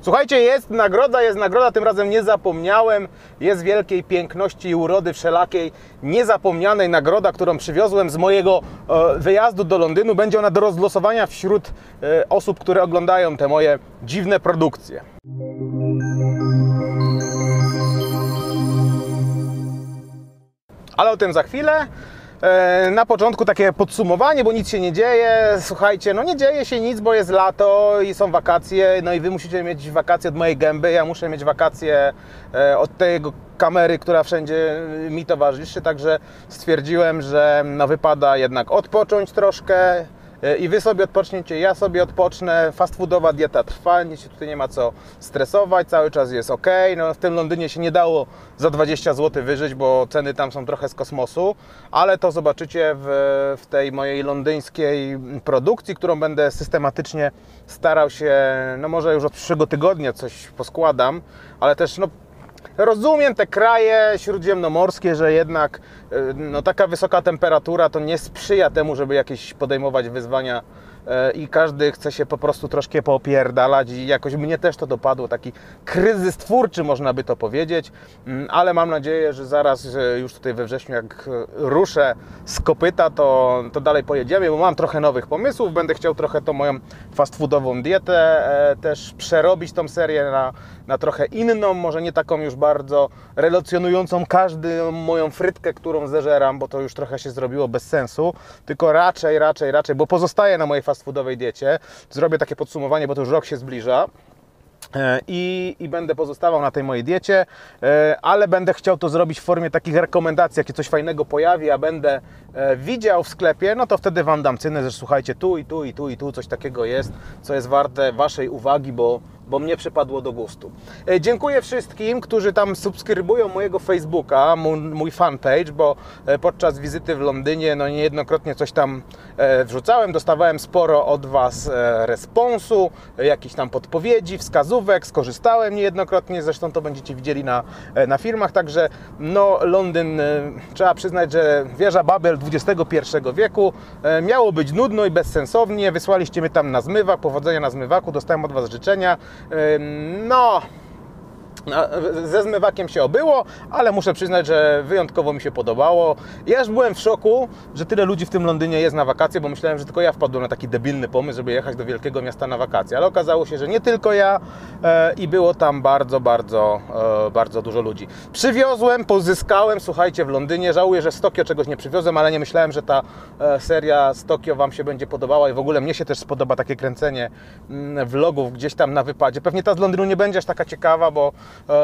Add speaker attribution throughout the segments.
Speaker 1: Słuchajcie, jest nagroda, jest nagroda, tym razem nie zapomniałem. Jest wielkiej piękności i urody wszelakiej, niezapomnianej nagroda, którą przywiozłem z mojego e, wyjazdu do Londynu. Będzie ona do rozlosowania wśród e, osób, które oglądają te moje dziwne produkcje. Ale o tym za chwilę. E, Na początku takie podsumowanie, bo nic się nie dzieje. Słuchajcie, no nie dzieje się nic, bo jest lato i są wakacje. No i wy musicie mieć wakacje od mojej gęby. Ja muszę mieć wakacje e, od tego kamery, która wszędzie mi towarzyszy. Także stwierdziłem, że no wypada jednak odpocząć troszkę. E, I wy sobie odpoczniecie, ja sobie odpocznę. Fast foodowa dieta trwa, nic się tutaj nie ma co stresować, cały czas jest ok. No, w tym Londynie się nie dało za 20 zł wyżyć, bo ceny tam są trochę z kosmosu, ale to zobaczycie w, w tej mojej londyńskiej produkcji, którą będę systematycznie starał się, no może już od przyszłego tygodnia coś poskładam, ale też no, Rozumiem te kraje śródziemnomorskie, że jednak y, no, taka wysoka temperatura to nie sprzyja temu, żeby jakieś podejmować wyzwania i każdy chce się po prostu troszkę poopierdalać i jakoś mnie też to dopadło, taki kryzys twórczy można by to powiedzieć, Mm, ale mam nadzieję, że zaraz już tutaj we wrześniu jak y, ruszę z kopyta, to, to dalej pojedziemy, bo mam trochę nowych pomysłów, będę chciał trochę tą moją fast foodową dietę e, też przerobić tą serię na, na trochę inną, może nie taką już bardzo relacjonującą każdą moją frytkę, którą zeżeram, bo to już trochę się zrobiło bez sensu, tylko raczej, raczej, raczej, bo pozostaję na mojej fast foodowej diecie. Zrobię takie podsumowanie, bo to już rok się zbliża. E, I, I będę pozostawał na tej mojej diecie, e, ale będę chciał to zrobić w formie takich rekomendacji, jakie coś fajnego pojawi, a będę e, widział w sklepie, no to wtedy Wam dam cynę, że słuchajcie, tu i tu i tu i tu coś takiego jest, co jest warte Waszej uwagi, bo, bo mnie przypadło do gustu. E, Dziękuję wszystkim, którzy tam subskrybują mojego Facebooka, mój, fanpage, bo e, podczas wizyty w Londynie no niejednokrotnie coś tam e, wrzucałem, dostawałem sporo od Was responsu, jakichś tam podpowiedzi, wskazówek, skorzystałem niejednokrotnie, zresztą to będziecie widzieli na, na filmach, także no Londyn, trzeba przyznać, że wieża Babel XXI wieku miało być nudno i bezsensownie, wysłaliście mnie tam na zmywak, powodzenia na zmywaku, dostałem od Was życzenia, E, no... Ze zmywakiem się obyło, ale muszę przyznać, że wyjątkowo mi się podobało. Ja już byłem w szoku, że tyle ludzi w tym Londynie jest na wakacje, bo myślałem, że tylko ja wpadłem na taki debilny pomysł, żeby jechać do wielkiego miasta na wakacje. Ale okazało się, że nie tylko ja e, i było tam bardzo, bardzo, e, bardzo dużo ludzi. Przywiozłem, pozyskałem, słuchajcie, w Londynie. Żałuję, że z Tokio czegoś nie przywiozłem, ale nie myślałem, że ta e, seria z Tokio Wam się będzie podobała i w ogóle mnie się też spodoba takie kręcenie mm, vlogów gdzieś tam na wypadzie. Pewnie ta z Londynu nie będzie aż taka ciekawa, bo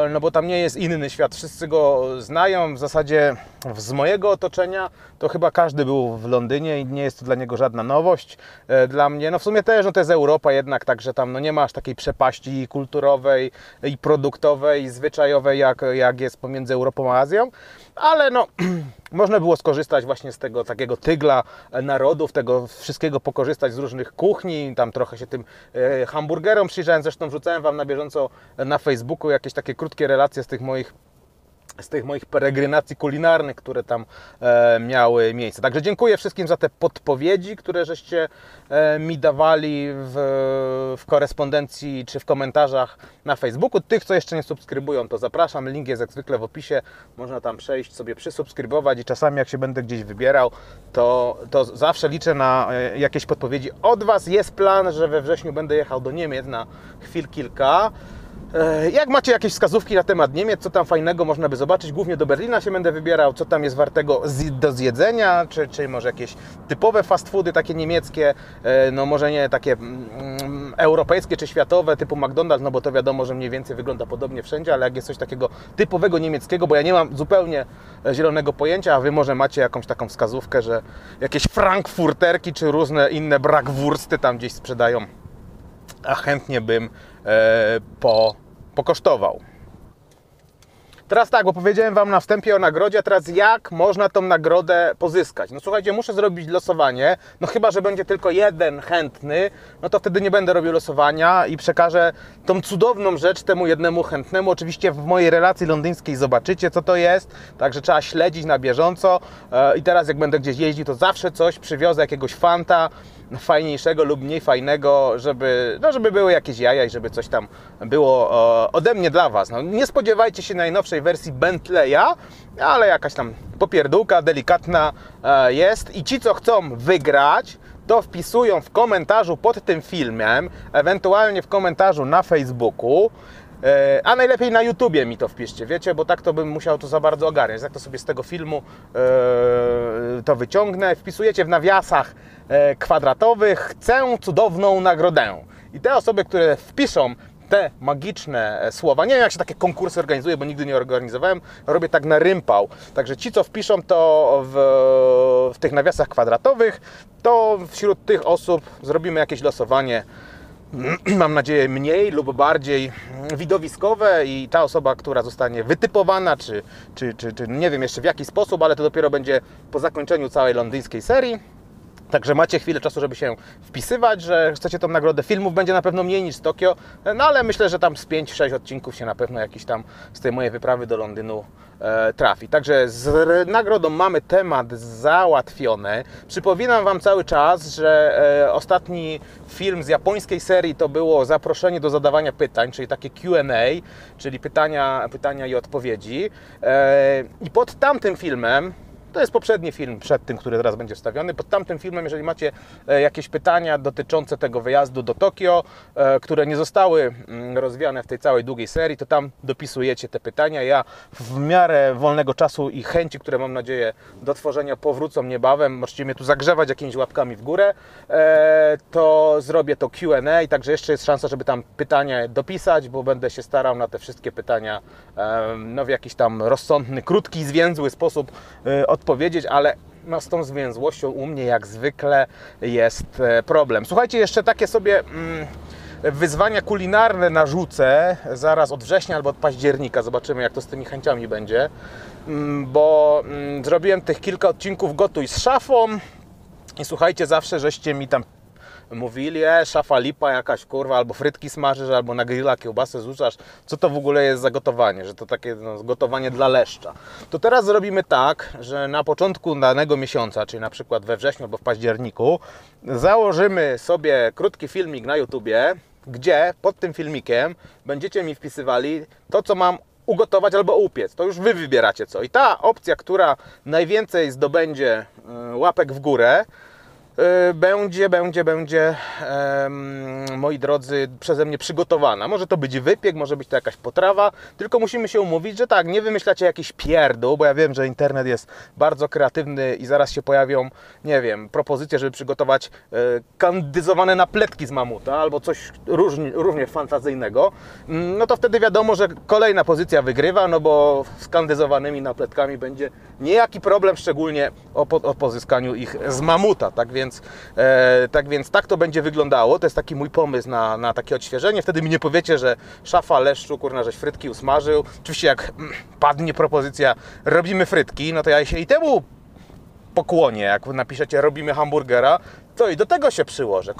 Speaker 1: no bo tam nie jest inny świat. Wszyscy go znają. W zasadzie z mojego otoczenia to chyba każdy był w Londynie i nie jest to dla niego żadna nowość. E, Dla mnie, no w sumie też, no to jest Europa jednak, także tam no nie ma aż takiej przepaści kulturowej i produktowej i zwyczajowej, jak, jak jest pomiędzy Europą a Azją, ale no można było skorzystać właśnie z tego takiego tygla narodów, tego wszystkiego pokorzystać z różnych kuchni, tam trochę się tym e, hamburgerom przyjrzałem, zresztą wrzucałem Wam na bieżąco na Facebooku jakieś takie krótkie relacje z tych moich z tych moich peregrynacji kulinarnych, które tam e, miały miejsce. Także dziękuję wszystkim za te podpowiedzi, które żeście e, mi dawali w, w korespondencji czy w komentarzach na Facebooku. Tych, co jeszcze nie subskrybują, to zapraszam. Link jest jak zwykle w opisie. Można tam przejść, sobie przysubskrybować i czasami jak się będę gdzieś wybierał, to, to zawsze liczę na e, jakieś podpowiedzi od Was. Jest plan, że we wrześniu będę jechał do Niemiec na chwil kilka. E, Jak macie jakieś wskazówki na temat Niemiec, co tam fajnego można by zobaczyć, głównie do Berlina się będę wybierał, co tam jest wartego do zjedzenia, czy, czy może jakieś typowe fast foody takie niemieckie, e, no może nie takie mm, europejskie czy światowe typu McDonald's, no bo to wiadomo, że mniej więcej wygląda podobnie wszędzie, ale jak jest coś takiego typowego niemieckiego, bo ja nie mam zupełnie e, zielonego pojęcia, a Wy może macie jakąś taką wskazówkę, że jakieś frankfurterki czy różne inne bratwursty tam gdzieś sprzedają, a chętnie bym po, pokosztował. Teraz tak, bo powiedziałem Wam na wstępie o nagrodzie, a teraz jak można tą nagrodę pozyskać? No słuchajcie, muszę zrobić losowanie, no chyba, że będzie tylko jeden chętny, no to wtedy nie będę robił losowania i przekażę tą cudowną rzecz temu jednemu chętnemu. Oczywiście w mojej relacji londyńskiej zobaczycie, co to jest, także trzeba śledzić na bieżąco e, i teraz jak będę gdzieś jeździł, to zawsze coś przywiozę, jakiegoś fanta, fajniejszego lub mniej fajnego, żeby, no, żeby były jakieś jaja i żeby coś tam było e, ode mnie dla Was. No, nie spodziewajcie się najnowszej wersji Bentleya, ale jakaś tam popierdółka delikatna e, jest i ci, co chcą wygrać, to wpisują w komentarzu pod tym filmem, ewentualnie w komentarzu na Facebooku, e, a najlepiej na YouTubie mi to wpiszcie, wiecie, bo tak to bym musiał to za bardzo ogarniać. Jak to sobie z tego filmu to wyciągnę, wpisujecie w nawiasach E, kwadratowych chcę cudowną nagrodę. I te osoby, które wpiszą te magiczne e, słowa, nie wiem jak się takie konkursy organizuje, bo nigdy nie organizowałem, robię tak na rympał. Także ci, co wpiszą to w, w tych nawiasach kwadratowych, to wśród tych osób zrobimy jakieś losowanie. Mam nadzieję, mniej lub bardziej widowiskowe i ta osoba, która zostanie wytypowana, czy, czy, czy, czy nie wiem jeszcze w jaki sposób, ale to dopiero będzie po zakończeniu całej londyńskiej serii, Także macie chwilę czasu, żeby się wpisywać, że chcecie tą nagrodę filmów, będzie na pewno mniej niż Tokio, no ale myślę, że tam z 5-6 odcinków się na pewno jakiś tam z tej mojej wyprawy do Londynu e, trafi. Także z nagrodą mamy temat załatwiony. Przypominam Wam cały czas, że e, ostatni film z japońskiej serii to było zaproszenie do zadawania pytań, czyli takie Q&A, czyli pytania, pytania i odpowiedzi. E, I pod tamtym filmem to jest poprzedni film przed tym, który teraz będzie wstawiony. Pod tamtym filmem, jeżeli macie e, jakieś pytania dotyczące tego wyjazdu do Tokio, e, które nie zostały mm, rozwiane w tej całej długiej serii, to tam dopisujecie te pytania. Ja w miarę wolnego czasu i chęci, które mam nadzieję do tworzenia powrócą niebawem, możecie mnie tu zagrzewać jakimiś łapkami w górę, e, to zrobię to Q&A, także jeszcze jest szansa, żeby tam pytania dopisać, bo będę się starał na te wszystkie pytania no, w jakiś tam rozsądny, krótki, zwięzły sposób odpowiedzieć powiedzieć, ale no, z tą zwięzłością u mnie jak zwykle jest e, problem. Słuchajcie, jeszcze takie sobie mm, wyzwania kulinarne narzucę zaraz od września albo od października. Zobaczymy, jak to z tymi chęciami będzie, mm, bo mm, zrobiłem tych kilka odcinków gotuj z szafą. I słuchajcie, zawsze żeście mi tam mówili, e, szafa lipa jakaś kurwa, albo frytki smażysz, albo na grilla kiełbasę zrzucasz. Co to w ogóle jest za gotowanie? Że to takie no, gotowanie dla leszcza. To teraz zrobimy tak, że na początku danego miesiąca, czyli na przykład we wrześniu albo w październiku, założymy sobie krótki filmik na YouTubie, gdzie pod tym filmikiem będziecie mi wpisywali to, co mam ugotować albo upiec. To już Wy wybieracie co. I ta opcja, która najwięcej zdobędzie y, łapek w górę, będzie, będzie, będzie, moi drodzy, przeze mnie przygotowana. Może to być wypiek, może być to jakaś potrawa, tylko musimy się umówić, że tak, nie wymyślacie jakiś pierdół, bo ja wiem, że internet jest bardzo kreatywny i zaraz się pojawią, nie wiem, propozycje, żeby przygotować e, kandyzowane napletki z mamuta albo coś różnie, równie fantazyjnego, mm, no to wtedy wiadomo, że kolejna pozycja wygrywa, no bo z kandyzowanymi napletkami będzie niejaki problem, szczególnie o, o pozyskaniu ich z mamuta, tak więc więc, e, tak więc tak to będzie wyglądało. To jest taki mój pomysł na, na takie odświeżenie. Wtedy mi nie powiecie, że szafa leszczu, kurna, żeś frytki usmażył. Oczywiście jak padnie propozycja, robimy frytki, no to ja się i temu pokłonie, jak napiszecie robimy hamburgera, to i do tego się przyłożę.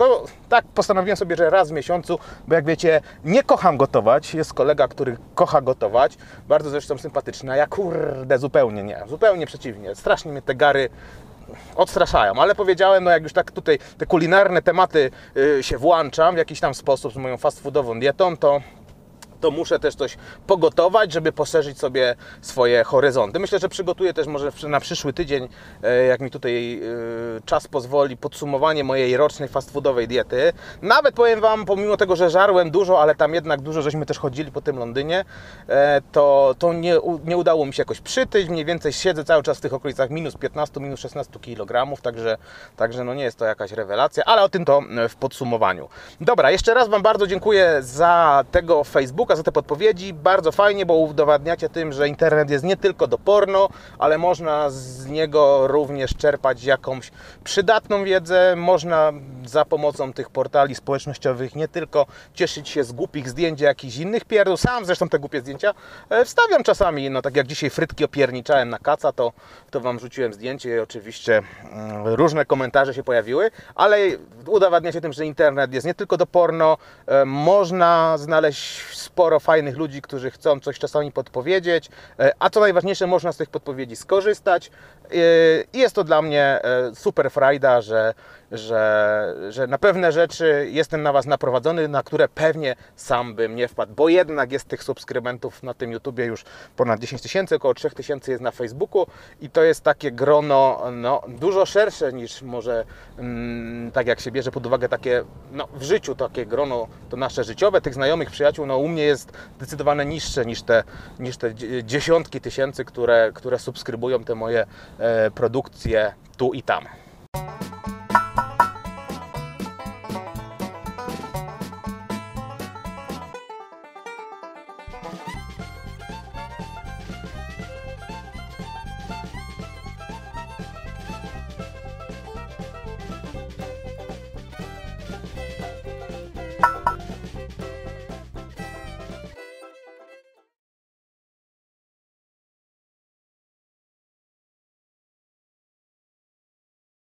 Speaker 1: Tak postanowiłem sobie, że raz w miesiącu, bo jak wiecie, nie kocham gotować. Jest kolega, który kocha gotować, bardzo zresztą sympatyczny, a ja kurde zupełnie nie, zupełnie przeciwnie. Strasznie mnie te gary odstraszają, ale powiedziałem, no jak już tak tutaj te kulinarne tematy y, się włączam w jakiś tam sposób z moją fast foodową dietą, to to muszę też coś pogotować, żeby poszerzyć sobie swoje horyzonty. Myślę, że przygotuję też może na przyszły tydzień, e, jak mi tutaj e, czas pozwoli, podsumowanie mojej rocznej fast foodowej diety. Nawet powiem Wam, pomimo tego, że żarłem dużo, ale tam jednak dużo żeśmy też chodzili po tym Londynie, e, to, to nie, nie udało mi się jakoś przytyć. Mniej więcej siedzę cały czas w tych okolicach minus 15, minus 16 kg, także, także no nie jest to jakaś rewelacja, ale o tym to w podsumowaniu. Dobra, jeszcze raz Wam bardzo dziękuję za tego Facebooka, za te podpowiedzi. Bardzo fajnie, bo udowadniacie tym, że internet jest nie tylko do porno, ale można z niego również czerpać jakąś przydatną wiedzę. Można za pomocą tych portali społecznościowych nie tylko cieszyć się z głupich zdjęć jakichś innych pierdół. Sam zresztą te głupie zdjęcia e, wstawiam czasami. No tak jak dzisiaj frytki opierniczałem na kaca, to, to Wam rzuciłem zdjęcie i oczywiście mm, różne komentarze się pojawiły, ale udowadniacie tym, że internet jest nie tylko do porno. E, można znaleźć sporo fajnych ludzi, którzy chcą coś czasami podpowiedzieć, e, a co najważniejsze, można z tych podpowiedzi skorzystać. E, I jest to dla mnie e, super frajda, że, że, że na pewne rzeczy jestem na Was naprowadzony, na które pewnie sam bym nie wpadł, bo jednak jest tych subskrybentów na tym YouTubie już ponad 10 tysięcy, około 3 tysięcy jest na Facebooku i to jest takie grono no, dużo szersze niż może mm, tak jak się bierze pod uwagę takie no, w życiu takie grono to nasze życiowe, tych znajomych, przyjaciół, no u mnie jest zdecydowanie niższe niż te, niż te dzie- dziesiątki tysięcy, które, które subskrybują te moje e, produkcje tu i tam.